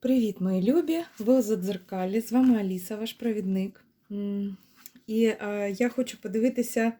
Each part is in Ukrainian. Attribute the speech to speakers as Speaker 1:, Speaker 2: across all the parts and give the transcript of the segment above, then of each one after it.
Speaker 1: Привіт, мої любі! Ви у Задзеркалі, з вами Аліса, ваш провідник. І е, я хочу подивитися,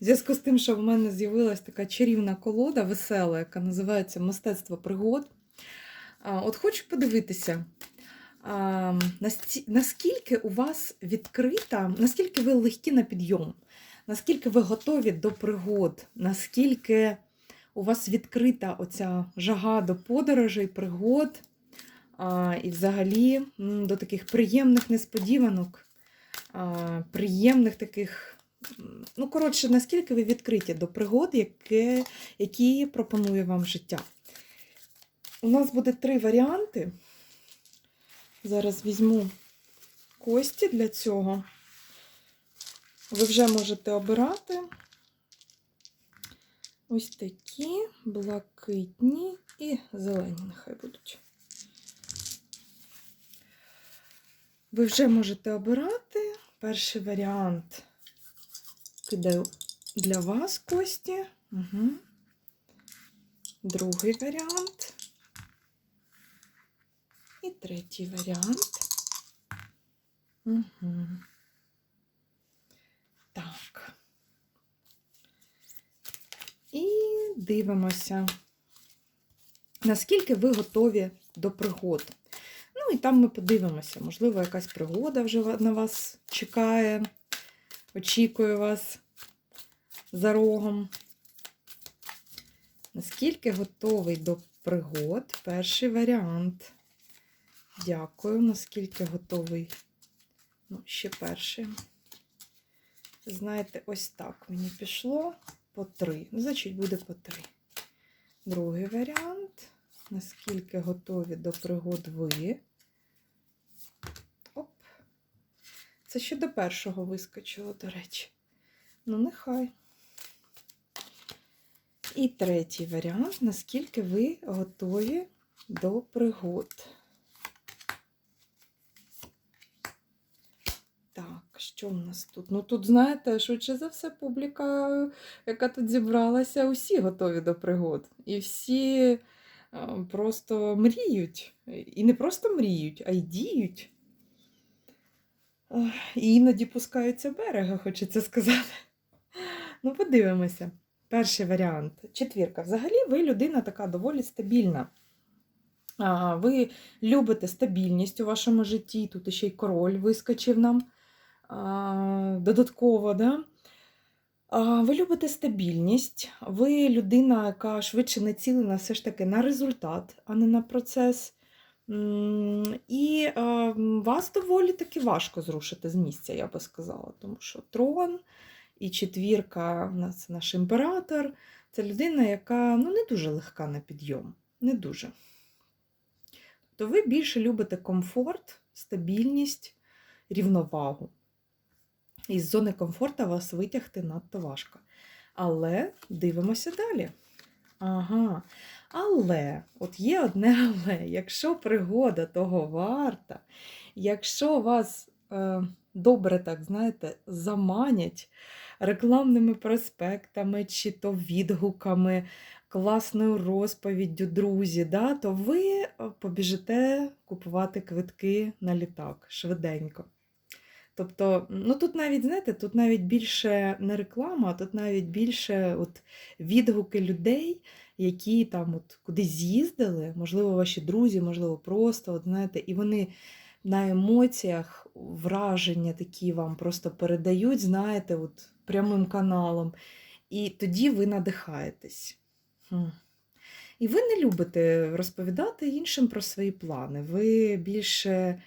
Speaker 1: в зв'язку з тим, що в мене з'явилася така чарівна колода весела, яка називається Мистецтво пригод. А, От хочу подивитися, насті- наскільки у вас відкрита, наскільки ви легкі на підйом, наскільки ви готові до пригод, наскільки у вас відкрита оця жага до подорожей, пригод. А, і взагалі до таких приємних несподіванок, а, приємних таких. Ну, коротше, наскільки ви відкриті до пригод, яке, які пропонує вам життя. У нас буде три варіанти. Зараз візьму кості для цього. Ви вже можете обирати ось такі блакитні і зелені, нехай будуть. Ви вже можете обирати. Перший варіант кидаю для вас кості. Угу. Другий варіант. І третій варіант. Угу. Так. І дивимося, наскільки ви готові до пригод. Ну і там ми подивимося, можливо, якась пригода вже на вас чекає, очікує вас за рогом. Наскільки готовий до пригод? Перший варіант. Дякую. Наскільки готовий? Ну, ще перший. Знаєте, ось так мені пішло по три. Ну, Значить, буде по три. Другий варіант. Наскільки готові до пригод ви? Це ще до першого вискочило, до речі. Ну, нехай. І третій варіант. Наскільки ви готові до пригод? Так, що в нас тут? Ну, тут, знаєте, швидше за все, публіка, яка тут зібралася, усі готові до пригод. І всі е, просто мріють. І не просто мріють, а й діють. І іноді пускаються берега, хочеться сказати. Ну, подивимося. Перший варіант. Четвірка. Взагалі, ви людина така доволі стабільна. Ви любите стабільність у вашому житті. Тут ще й король вискочив нам додатково. Да? Ви любите стабільність, ви людина, яка швидше націлена все ж таки на результат, а не на процес. І а, вас доволі таки важко зрушити з місця, я би сказала, тому що трон і четвірка, у нас наш імператор, це людина, яка ну, не дуже легка на підйом. Не дуже. То ви більше любите комфорт, стабільність, рівновагу. Із зони комфорту вас витягти надто важко. Але дивимося далі. Ага. Але, от є одне але, якщо пригода того варта, якщо вас е, добре, так знаєте, заманять рекламними проспектами чи то відгуками, класною розповіддю, друзі, да, то ви е, побіжите купувати квитки на літак швиденько. Тобто, ну тут навіть, знаєте, тут навіть більше не реклама, а тут навіть більше от відгуки людей, які там от кудись з'їздили, можливо, ваші друзі, можливо, просто, от, знаєте, і вони на емоціях враження такі вам просто передають, знаєте, от прямим каналом. І тоді ви надихаєтесь. Хм. І ви не любите розповідати іншим про свої плани. Ви більше,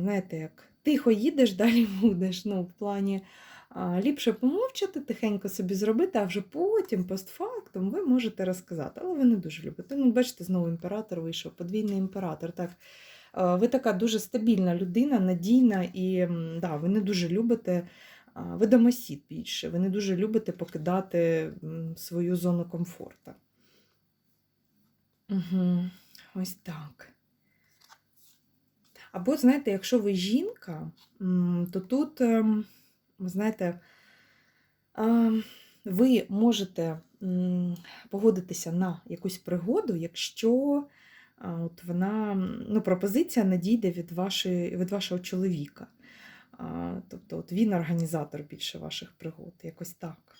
Speaker 1: знаєте, як тихо їдеш, далі будеш. Ну, в плані а, ліпше помовчати, тихенько собі зробити, а вже потім, постфактум, ви можете розказати. Але ви не дуже любите. Ну, бачите, знову імператор вийшов, подвійний імператор. Так. Ви така дуже стабільна людина, надійна, і да, ви не дуже любите. Ви домосід більше, ви не дуже любите покидати свою зону комфорту. Угу. Ось так. Або, знаєте, якщо ви жінка, то тут, ем, знаєте, ем, ви можете погодитися на якусь пригоду, якщо от вона, ну, пропозиція надійде від, вашої, від вашого чоловіка. Тобто от він організатор більше ваших пригод, якось так.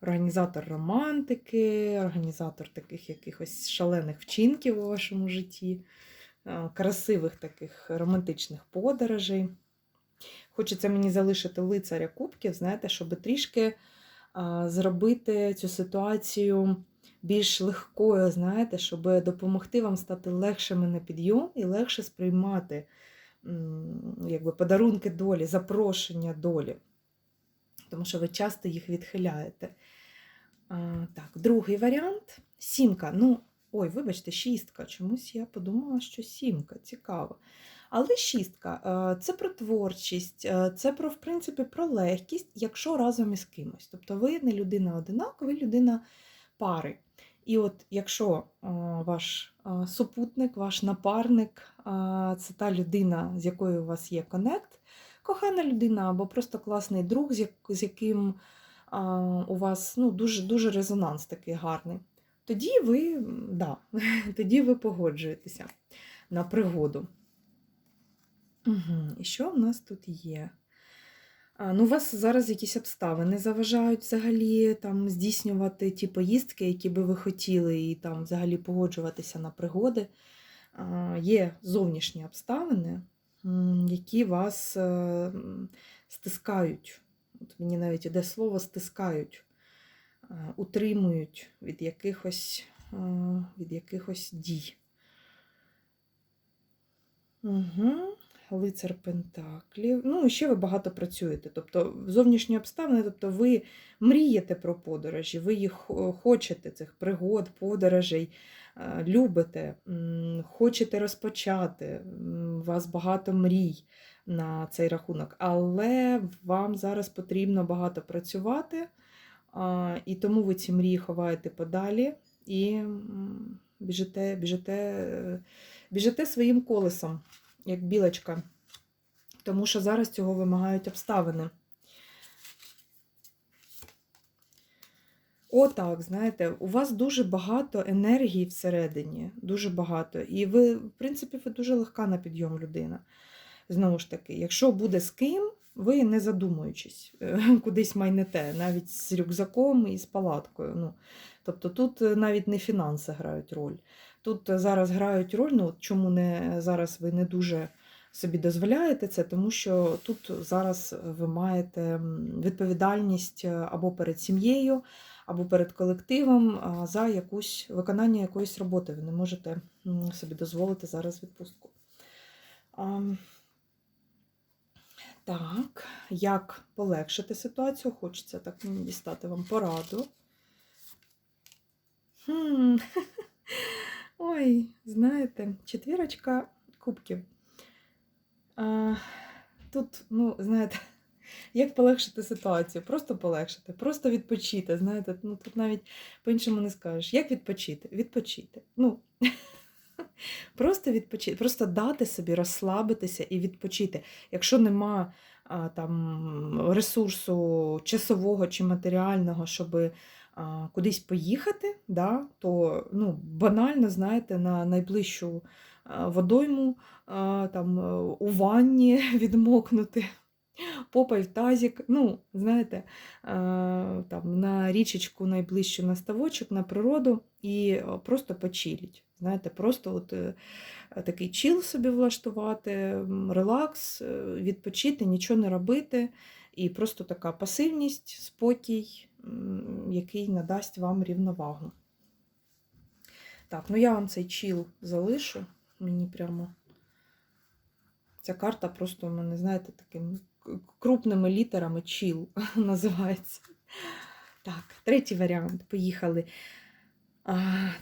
Speaker 1: Організатор романтики, організатор таких якихось шалених вчинків у вашому житті, красивих таких романтичних подорожей. Хочеться мені залишити лицаря кубків, знаєте, щоб трішки зробити цю ситуацію більш легкою, знаєте, щоб допомогти вам стати легшими на підйом і легше сприймати якби, подарунки долі, запрошення долі. Тому що ви часто їх відхиляєте. Так, другий варіант сімка. Ну, ой, вибачте, шістка. Чомусь я подумала, що сімка, цікаво. Але шістка е, це про творчість, е, це про, в принципі, про легкість, якщо разом із кимось. Тобто ви не людина одинака, ви людина пари. І от якщо е, ваш супутник, ваш напарник це та людина, з якою у вас є конект, кохана людина або просто класний друг, з яким у вас ну, дуже, дуже резонанс такий гарний, тоді ви, да, тоді ви погоджуєтеся на пригоду. Угу. І що в нас тут є? А, ну, у вас зараз якісь обставини заважають взагалі там здійснювати ті поїздки, які би ви хотіли, і там взагалі погоджуватися на пригоди. А, є зовнішні обставини, які вас е, стискають. От мені навіть іде слово стискають, утримують від якихось, е, від якихось дій. Угу. Лицар Пентаклів. Ну, ще ви багато працюєте. Тобто зовнішні обставини, тобто ви мрієте про подорожі, ви їх хочете, цих пригод, подорожей, е, любите, хочете розпочати, у вас багато мрій на цей рахунок, але вам зараз потрібно багато працювати, і тому ви ці мрії ховаєте подалі і біжите, біжите, біжите своїм колесом як білочка, тому що зараз цього вимагають обставини. Отак, знаєте, у вас дуже багато енергії всередині, дуже багато. І ви, в принципі, ви дуже легка на підйом людина. Знову ж таки, якщо буде з ким, ви не задумуючись, е, кудись майнете, навіть з рюкзаком і з палаткою. Ну, тобто тут е, навіть не фінанси грають роль. Тут е, зараз грають роль, ну от чому не зараз ви не дуже собі дозволяєте це, тому що тут зараз ви маєте відповідальність або перед сім'єю, або перед колективом за якусь виконання якоїсь роботи. Ви не можете собі дозволити зараз відпустку. Так, як полегшити ситуацію? Хочеться так мені дістати вам пораду. Хм. Ой, знаєте, четвірочка кубків. А, тут, ну, знаєте, як полегшити ситуацію? Просто полегшити, просто відпочити. Знаєте, ну тут навіть по-іншому не скажеш. Як відпочити? Відпочити. Ну, просто відпочити, просто дати собі розслабитися і відпочити. Якщо нема а, там ресурсу часового чи матеріального, щоб кудись поїхати, да, то ну, банально, знаєте, на найближчу водойму а, там, у ванні відмокнути, попай в тазик, ну, знаєте, там, на річечку найближчу на ставочок, на природу і просто почиліть. Знаєте, просто от, е, такий чіл собі влаштувати, релакс, е, відпочити, нічого не робити. І просто така пасивність, спокій, який надасть вам рівновагу. Так, ну я вам цей чіл залишу. Мені прямо ця карта просто у мене, знаєте, такими к- крупними літерами чіл називається. Так, третій варіант. Поїхали. А,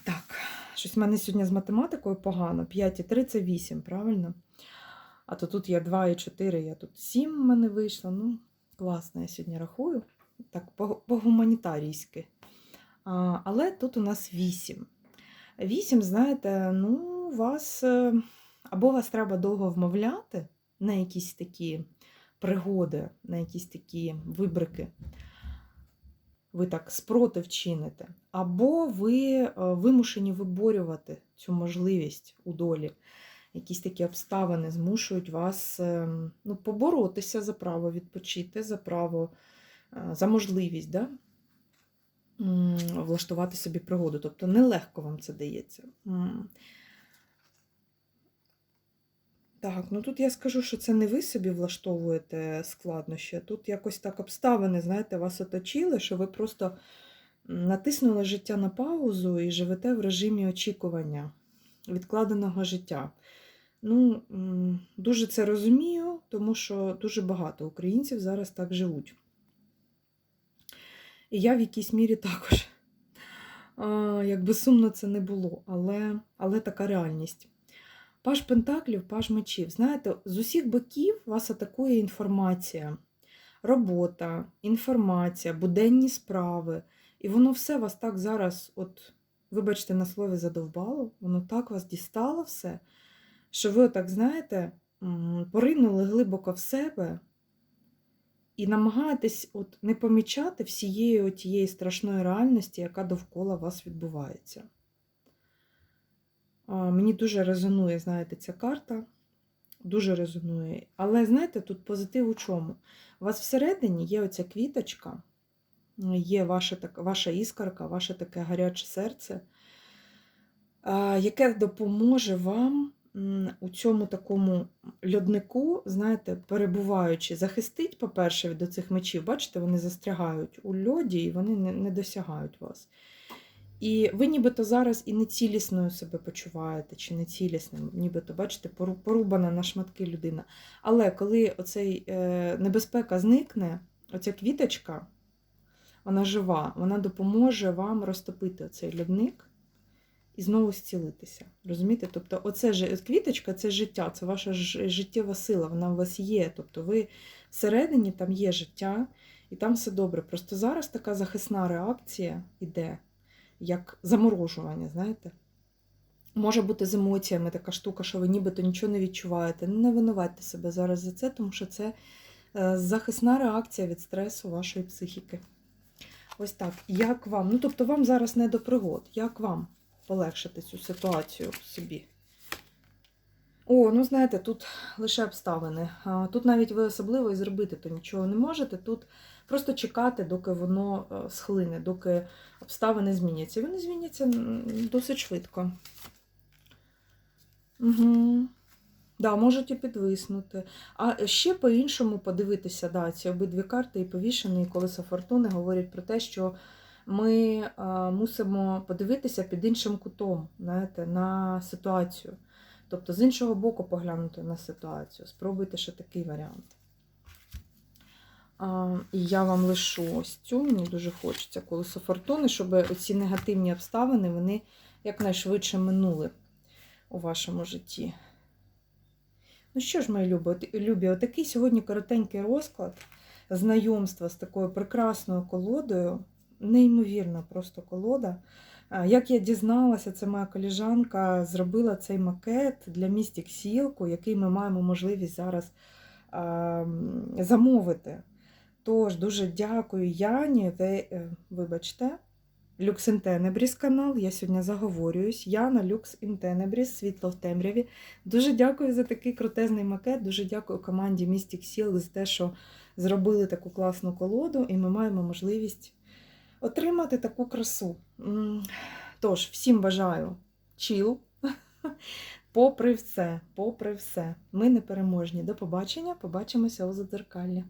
Speaker 1: так, щось в мене сьогодні з математикою погано. 5 і 3 це 8, правильно? А то тут я 2 і 4, я тут 7 в мене вийшло. Ну, класно, я сьогодні рахую. Так, по- по-гуманітарійськи. Але тут у нас 8. 8, знаєте, ну, вас е, або вас треба довго вмовляти на якісь такі пригоди, на якісь такі вибрики. ви так спротив чините, або ви е, вимушені виборювати цю можливість у долі. Якісь такі обставини змушують вас е, ну, поборотися за право відпочити, за право, е, за можливість да? влаштувати собі пригоду. Тобто нелегко вам це дається. Так, ну тут я скажу, що це не ви собі влаштовуєте складнощі, тут якось так обставини, знаєте, вас оточили, що ви просто натиснули життя на паузу і живете в режимі очікування відкладеного життя. Ну, дуже це розумію, тому що дуже багато українців зараз так живуть. І я в якійсь мірі також. Якби сумно це не було, але, але така реальність. Паж Пентаклів, паж мечів. Знаєте, з усіх боків вас атакує інформація, робота, інформація, буденні справи. І воно все вас так зараз, от, вибачте, на слові задовбало, воно так вас дістало все, що ви, так знаєте, поринули глибоко в себе і намагаєтесь от не помічати всієї тієї страшної реальності, яка довкола вас відбувається. Мені дуже резонує, знаєте, ця карта. Дуже резонує. Але знаєте, тут позитив у чому? У вас всередині є оця квіточка, є ваша, так, ваша іскарка, ваше таке гаряче серце, яке допоможе вам у цьому такому льоднику, знаєте, перебуваючи, захистить, по-перше, від оцих мечів. Бачите, вони застрягають у льоді і вони не, не досягають вас. І ви нібито зараз і нецілісною себе почуваєте, чи нецілісним, нібито, бачите, порубана на шматки людина. Але коли оцей е, небезпека зникне, оця квіточка, вона жива, вона допоможе вам розтопити оцей льодник і знову зцілитися. Розумієте? Тобто, оце ж квіточка це життя, це ваша життєва сила, вона у вас є. Тобто ви всередині там є життя, і там все добре. Просто зараз така захисна реакція іде як заморожування, знаєте. Може бути з емоціями така штука, що ви нібито нічого не відчуваєте. Не винуватьте себе зараз за це, тому що це е, захисна реакція від стресу вашої психіки. Ось так. Як вам? Ну, тобто, вам зараз не до пригод. Як вам полегшити цю ситуацію собі? О, ну знаєте, тут лише обставини. Тут навіть ви особливо і зробити то нічого не можете. Тут просто чекати, доки воно е, схлине, доки обставини зміняться. Вони зміняться досить швидко. Угу. Да, можуть і підвиснути. А ще по-іншому подивитися, да, ці обидві карти, і повішений, і колесо фортуни говорять про те, що ми а, мусимо подивитися під іншим кутом, знаєте, на ситуацію. Тобто з іншого боку поглянути на ситуацію. Спробуйте ще такий варіант. І я вам лишу ось цю, мені дуже хочеться колесо фортуни, щоб оці негативні обставини вони якнайшвидше минули у вашому житті. Ну що ж, мої любі, отакий сьогодні коротенький розклад знайомства з такою прекрасною колодою. Неймовірна просто колода. Як я дізналася, це моя коліжанка зробила цей макет для Mystic Сілку, який ми маємо можливість зараз замовити. Тож, дуже дякую Яні. Ви, е, вибачте, Lux in канал. Я сьогодні заговорююсь. Яна Lux in Tenebris, світло в темряві. Дуже дякую за такий крутезний макет. Дуже дякую команді Mystic Seal за те, що зробили таку класну колоду, і ми маємо можливість отримати таку красу. Тож, всім бажаю чіл. Попри все, попри все, ми непереможні. До побачення, побачимося у задзеркаллі.